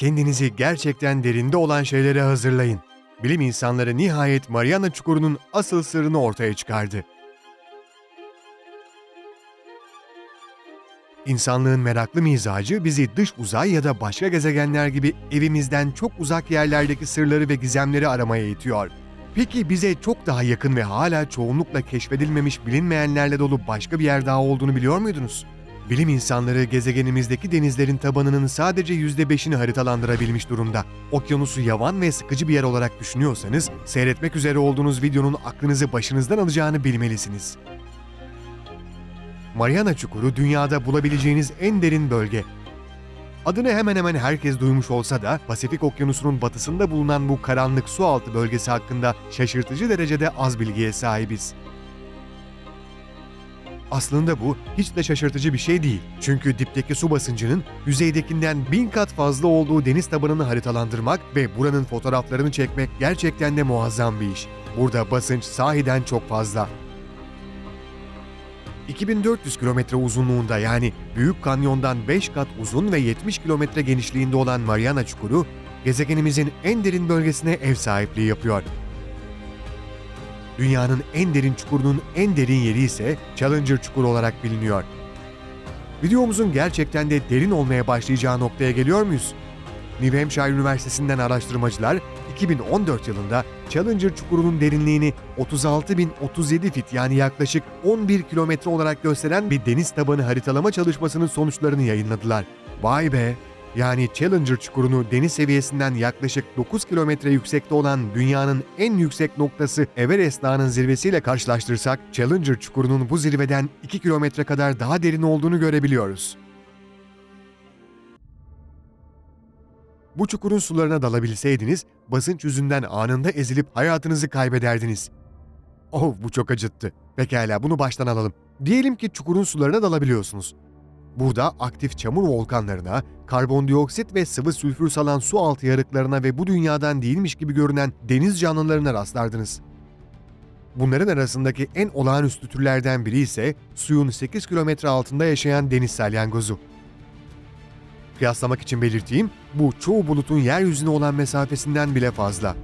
Kendinizi gerçekten derinde olan şeylere hazırlayın. Bilim insanları nihayet Mariana Çukuru'nun asıl sırrını ortaya çıkardı. İnsanlığın meraklı mizacı bizi dış uzay ya da başka gezegenler gibi evimizden çok uzak yerlerdeki sırları ve gizemleri aramaya itiyor. Peki bize çok daha yakın ve hala çoğunlukla keşfedilmemiş bilinmeyenlerle dolu başka bir yer daha olduğunu biliyor muydunuz? Bilim insanları gezegenimizdeki denizlerin tabanının sadece %5'ini haritalandırabilmiş durumda. Okyanusu yavan ve sıkıcı bir yer olarak düşünüyorsanız, seyretmek üzere olduğunuz videonun aklınızı başınızdan alacağını bilmelisiniz. Mariana Çukuru dünyada bulabileceğiniz en derin bölge. Adını hemen hemen herkes duymuş olsa da Pasifik Okyanusu'nun batısında bulunan bu karanlık su altı bölgesi hakkında şaşırtıcı derecede az bilgiye sahibiz. Aslında bu hiç de şaşırtıcı bir şey değil. Çünkü dipteki su basıncının yüzeydekinden bin kat fazla olduğu deniz tabanını haritalandırmak ve buranın fotoğraflarını çekmek gerçekten de muazzam bir iş. Burada basınç sahiden çok fazla. 2400 kilometre uzunluğunda yani Büyük Kanyon'dan 5 kat uzun ve 70 kilometre genişliğinde olan Mariana Çukuru, gezegenimizin en derin bölgesine ev sahipliği yapıyor. Dünyanın en derin çukurunun en derin yeri ise Challenger Çukuru olarak biliniyor. Videomuzun gerçekten de derin olmaya başlayacağı noktaya geliyor muyuz? New Hampshire Üniversitesi'nden araştırmacılar 2014 yılında Challenger çukurunun derinliğini 36.037 fit yani yaklaşık 11 kilometre olarak gösteren bir deniz tabanı haritalama çalışmasının sonuçlarını yayınladılar. Vay be! Yani Challenger çukurunu deniz seviyesinden yaklaşık 9 kilometre yüksekte olan dünyanın en yüksek noktası Everest Dağı'nın zirvesiyle karşılaştırırsak Challenger çukurunun bu zirveden 2 kilometre kadar daha derin olduğunu görebiliyoruz. Bu çukurun sularına dalabilseydiniz, basınç yüzünden anında ezilip hayatınızı kaybederdiniz. Oh bu çok acıttı. Pekala bunu baştan alalım. Diyelim ki çukurun sularına dalabiliyorsunuz. Burada aktif çamur volkanlarına, karbondioksit ve sıvı sülfür salan su altı yarıklarına ve bu dünyadan değilmiş gibi görünen deniz canlılarına rastlardınız. Bunların arasındaki en olağanüstü türlerden biri ise suyun 8 kilometre altında yaşayan deniz salyangozu. Kıyaslamak için belirteyim, bu çoğu bulutun yeryüzüne olan mesafesinden bile fazla.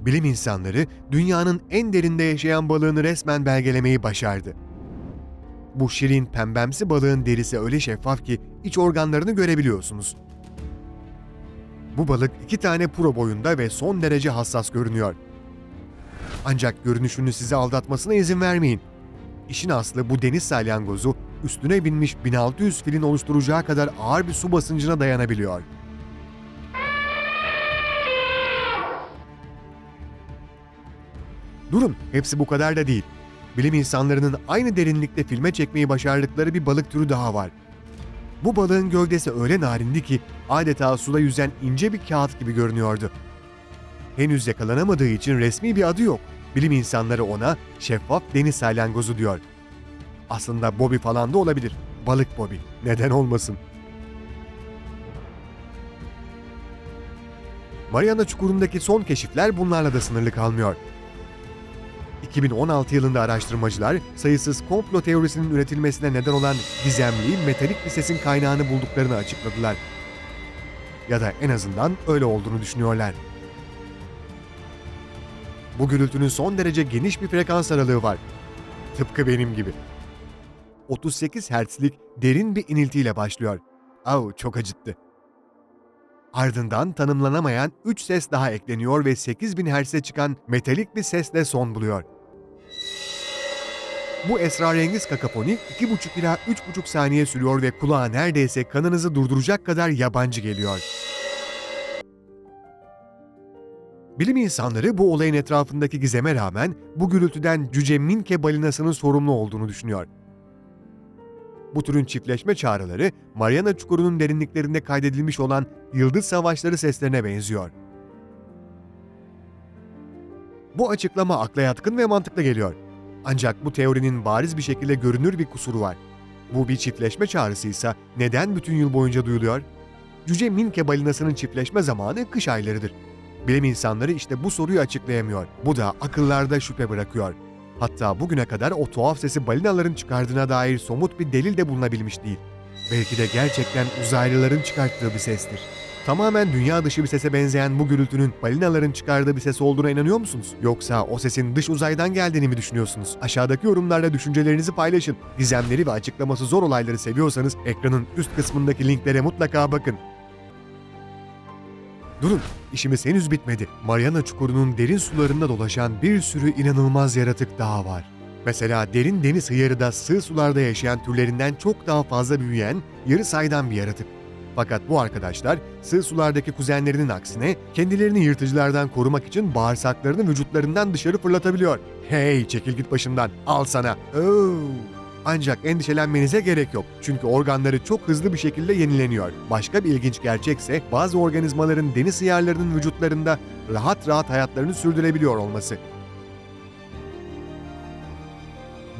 Bilim insanları dünyanın en derinde yaşayan balığını resmen belgelemeyi başardı. Bu şirin pembemsi balığın derisi öyle şeffaf ki iç organlarını görebiliyorsunuz. Bu balık iki tane pro boyunda ve son derece hassas görünüyor. Ancak görünüşünü sizi aldatmasına izin vermeyin. İşin aslı bu deniz salyangozu üstüne binmiş 1600 filin oluşturacağı kadar ağır bir su basıncına dayanabiliyor. Durun, hepsi bu kadar da değil. Bilim insanlarının aynı derinlikte filme çekmeyi başardıkları bir balık türü daha var. Bu balığın gövdesi öyle narindi ki adeta suda yüzen ince bir kağıt gibi görünüyordu. Henüz yakalanamadığı için resmi bir adı yok. Bilim insanları ona şeffaf deniz salyangozu diyor. Aslında Bobby falan da olabilir. Balık Bobby. Neden olmasın? Mariana Çukuru'ndaki son keşifler bunlarla da sınırlı kalmıyor. 2016 yılında araştırmacılar sayısız komplo teorisinin üretilmesine neden olan gizemli metalik bir sesin kaynağını bulduklarını açıkladılar. Ya da en azından öyle olduğunu düşünüyorlar. Bu gürültünün son derece geniş bir frekans aralığı var. Tıpkı benim gibi. 38 Hz'lik derin bir iniltiyle başlıyor. Au çok acıttı. Ardından tanımlanamayan 3 ses daha ekleniyor ve 8000 Hz'e çıkan metalik bir sesle son buluyor. Bu esrarengiz kakafoni 2,5 ila 3,5 saniye sürüyor ve kulağa neredeyse kanınızı durduracak kadar yabancı geliyor. Bilim insanları bu olayın etrafındaki gizeme rağmen bu gürültüden cüce minke balinasının sorumlu olduğunu düşünüyor. Bu türün çiftleşme çağrıları Mariana Çukuru'nun derinliklerinde kaydedilmiş olan yıldız savaşları seslerine benziyor. Bu açıklama akla yatkın ve mantıklı geliyor. Ancak bu teorinin bariz bir şekilde görünür bir kusuru var. Bu bir çiftleşme çağrısıysa neden bütün yıl boyunca duyuluyor? Cüce Minke balinasının çiftleşme zamanı kış aylarıdır. Bilim insanları işte bu soruyu açıklayamıyor. Bu da akıllarda şüphe bırakıyor. Hatta bugüne kadar o tuhaf sesi balinaların çıkardığına dair somut bir delil de bulunabilmiş değil. Belki de gerçekten uzaylıların çıkarttığı bir sestir. Tamamen dünya dışı bir sese benzeyen bu gürültünün balinaların çıkardığı bir ses olduğuna inanıyor musunuz? Yoksa o sesin dış uzaydan geldiğini mi düşünüyorsunuz? Aşağıdaki yorumlarda düşüncelerinizi paylaşın. Gizemleri ve açıklaması zor olayları seviyorsanız ekranın üst kısmındaki linklere mutlaka bakın. Durun, işimiz henüz bitmedi. Mariana Çukuru'nun derin sularında dolaşan bir sürü inanılmaz yaratık daha var. Mesela derin deniz hıyarı da sığ sularda yaşayan türlerinden çok daha fazla büyüyen, yarı saydam bir yaratık. Fakat bu arkadaşlar sığ sulardaki kuzenlerinin aksine kendilerini yırtıcılardan korumak için bağırsaklarını vücutlarından dışarı fırlatabiliyor. Hey çekil git başımdan al sana. Oo. Ancak endişelenmenize gerek yok. Çünkü organları çok hızlı bir şekilde yenileniyor. Başka bir ilginç gerçekse bazı organizmaların deniz hıyarlarının vücutlarında rahat rahat hayatlarını sürdürebiliyor olması.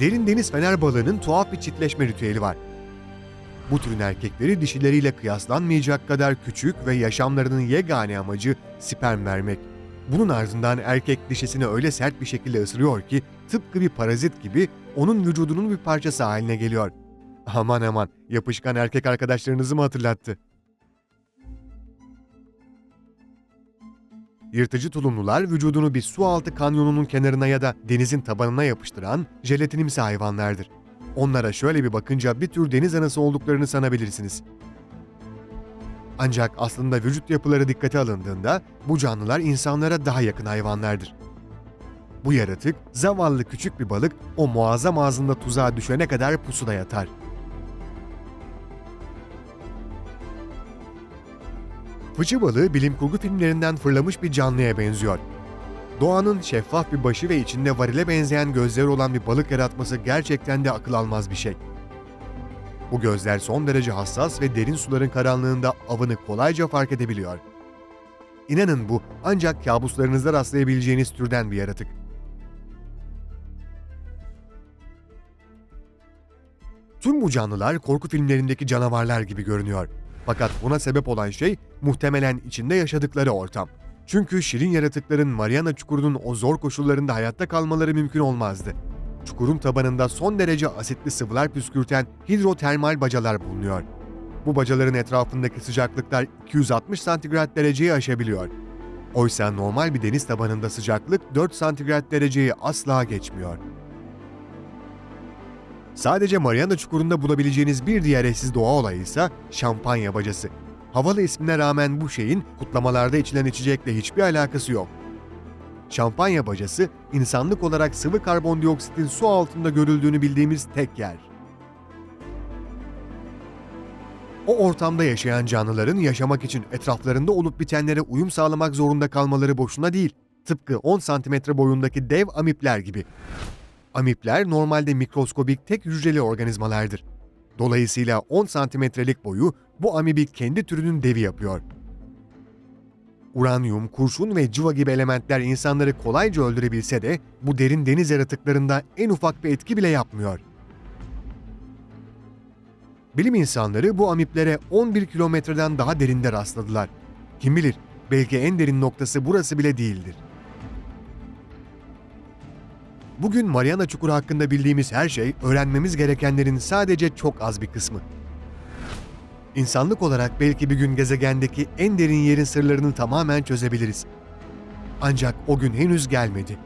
Derin deniz fener balığının tuhaf bir çiftleşme ritüeli var. Bu türün erkekleri dişileriyle kıyaslanmayacak kadar küçük ve yaşamlarının yegane amacı sperm vermek. Bunun ardından erkek dişisini öyle sert bir şekilde ısırıyor ki tıpkı bir parazit gibi onun vücudunun bir parçası haline geliyor. Aman aman yapışkan erkek arkadaşlarınızı mı hatırlattı? Yırtıcı tulumlular vücudunu bir su altı kanyonunun kenarına ya da denizin tabanına yapıştıran jelatinimsi hayvanlardır. Onlara şöyle bir bakınca bir tür deniz anası olduklarını sanabilirsiniz. Ancak aslında vücut yapıları dikkate alındığında bu canlılar insanlara daha yakın hayvanlardır. Bu yaratık zavallı küçük bir balık o muazzam ağzında tuzağa düşene kadar pusuda yatar. Fıçı balığı bilim kurgu filmlerinden fırlamış bir canlıya benziyor. Doğanın şeffaf bir başı ve içinde varile benzeyen gözleri olan bir balık yaratması gerçekten de akıl almaz bir şey. Bu gözler son derece hassas ve derin suların karanlığında avını kolayca fark edebiliyor. İnanın bu ancak kabuslarınızda rastlayabileceğiniz türden bir yaratık. Tüm bu canlılar korku filmlerindeki canavarlar gibi görünüyor. Fakat buna sebep olan şey muhtemelen içinde yaşadıkları ortam. Çünkü şirin yaratıkların Mariana Çukuru'nun o zor koşullarında hayatta kalmaları mümkün olmazdı. Çukurun tabanında son derece asitli sıvılar püskürten hidrotermal bacalar bulunuyor. Bu bacaların etrafındaki sıcaklıklar 260 santigrat dereceyi aşabiliyor. Oysa normal bir deniz tabanında sıcaklık 4 santigrat dereceyi asla geçmiyor. Sadece Mariana Çukuru'nda bulabileceğiniz bir diğer eşsiz doğa olayı ise şampanya bacası. Havalı ismine rağmen bu şeyin kutlamalarda içilen içecekle hiçbir alakası yok. Şampanya bacası, insanlık olarak sıvı karbondioksitin su altında görüldüğünü bildiğimiz tek yer. O ortamda yaşayan canlıların yaşamak için etraflarında olup bitenlere uyum sağlamak zorunda kalmaları boşuna değil. Tıpkı 10 santimetre boyundaki dev amipler gibi. Amipler normalde mikroskobik tek hücreli organizmalardır. Dolayısıyla 10 santimetrelik boyu bu amibi kendi türünün devi yapıyor. Uranyum, kurşun ve cıva gibi elementler insanları kolayca öldürebilse de bu derin deniz yaratıklarında en ufak bir etki bile yapmıyor. Bilim insanları bu amiplere 11 kilometreden daha derinde rastladılar. Kim bilir, belki en derin noktası burası bile değildir. Bugün Mariana Çukuru hakkında bildiğimiz her şey, öğrenmemiz gerekenlerin sadece çok az bir kısmı. İnsanlık olarak belki bir gün gezegendeki en derin yerin sırlarını tamamen çözebiliriz. Ancak o gün henüz gelmedi.